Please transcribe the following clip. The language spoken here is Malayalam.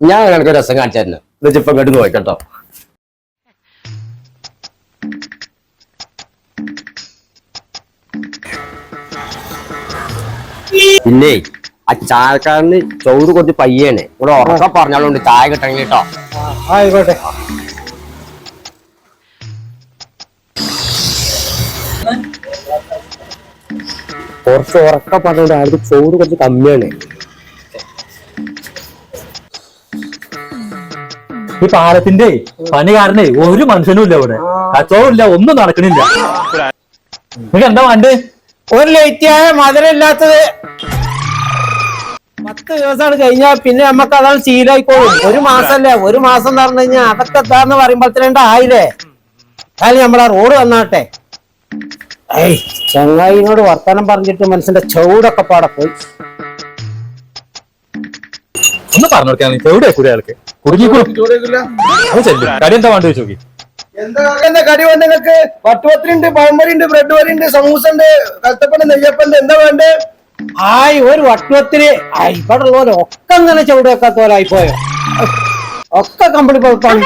ഞാൻ ഒരാൾക്ക് രസം കാണിച്ചായിരുന്നു തരുന്നു. എന്നിട്ട് ഇപ്പൊ ഇങ്ങോട്ട് നോക്കട്ടോ പിന്നെ ആ ചായക്കാരന് ചോറ് കുറച്ച് പയ്യാണ്. ഇവിടെ ഉറക്കം പറഞ്ഞാലുണ്ട് ചായ കിട്ടണമെങ്കിൽ കേട്ടോ. ആയിക്കോട്ടെ. കുറച്ച് ഉറക്കം പറഞ്ഞോണ്ട് ആൾക്ക് ചോറ് കുറച്ച് കമ്മിയാണ്. ഈ പാലത്തിന്റെ പണി കാരണേ ഒരു മനുഷ്യനും ഇല്ല ഇവിടെ. കച്ചവടം ഇല്ല ഒന്നും നടക്കണില്ല. നിങ്ങൾക്ക് എന്താ വേണ്ടത്? ഒരു ലേറ്റായ മധുരം ഇല്ലാത്തത്. പത്ത് ദിവസമാണ് കഴിഞ്ഞാൽ പിന്നെ നമുക്ക് അതാണ് ശീലായിക്കോളും. ഒരു മാസല്ലേ ഒരു മാസം എന്ന് പറഞ്ഞു കഴിഞ്ഞാൽ അതൊക്കെ എന്താന്ന് പറയുമ്പോഴത്തേണ്ട ആയില്ലേ? അതായത് നമ്മളെ റോഡ് വന്നാട്ടെ ഏയ് ചങ്ങായിനോട് വർത്തമാനം പറഞ്ഞിട്ട് മനസ്സിന്റെ ചൂടൊക്കെ പാടെ പോയി. ഒന്ന് പറഞ്ഞു കൊടുക്കാൻ എവിടെ കൂടെ കടി എന്താ വേണ്ടത് ചോദിച്ചു എന്താ കടി വേണ്ട ഉണ്ട് പട്ടുപത്തിരിണ്ട് പഴംപൊരിണ്ട് ബ്രെഡ് വരിണ്ട് സമൂസ ഉണ്ട് കൽത്തപ്പണ്ട് നെയ്യപ്പണ്ട് എന്താ വേണ്ടേ? ആയി ഒരു വട്ടുവത്തിന് ആയി ഇവിടെ ഉള്ളവരൊക്കെ അങ്ങനെ ചൂട് വെക്കാത്തവരായി പോയോ ഒക്കെ കമ്പനി പുറത്താണ്